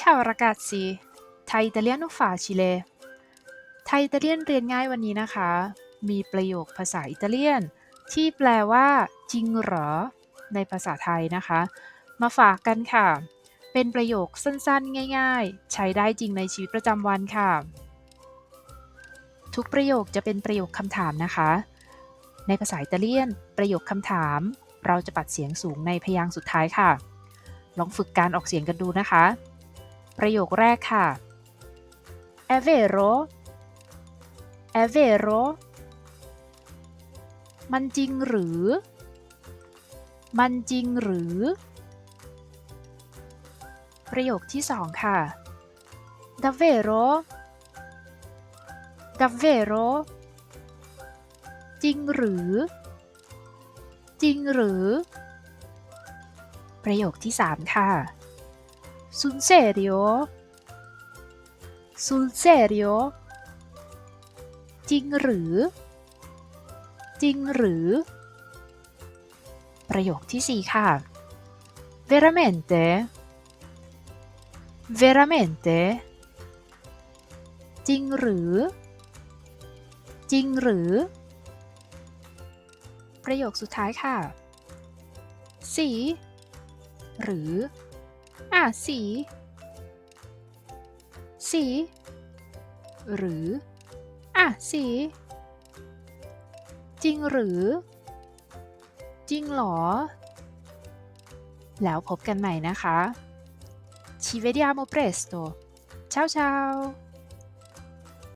Ciao ragazzi Thai Italiano facile ไทยอิตาเลียนเรียนง่ายวันนี้นะคะ มีประโยคภาษาอิตาเลียน ที่แปลว่าจริงเหรอ ในภาษาไทยนะคะ มาฝากกันค่ะ เป็นประโยคสั้นๆ ง่าย ๆ ใช้ได้จริงในชีวิตประจำวันค่ะ ทุกประโยคจะเป็นประโยคคำถามนะคะ ในภาษาอิตาเลียน ประโยคคำถาม เราจะปัดเสียงสูงในพยางค์สุดท้ายค่ะ ลองฝึกการออกเสียงกันดูนะคะ ประโยคแรกค่ะ è vero è vero มันจริงหรือ มันจริงหรือ ประโยคที่สองค่ะ davvero davvero จริงหรือ จริงหรือ ประโยคที่สามค่ะ sul serio sul serio จริงหรือ จริงหรือ ประโยคที่สี่ค่ะ veramente veramente จริงหรือ จริงหรือ ประโยคสุดท้ายค่ะ สี หรือ อะสี สี หรือ อะสี จริงหรือ จริงหรอ แล้วพบกันใหม่นะคะ Ci vediamo presto. Ciao ciao!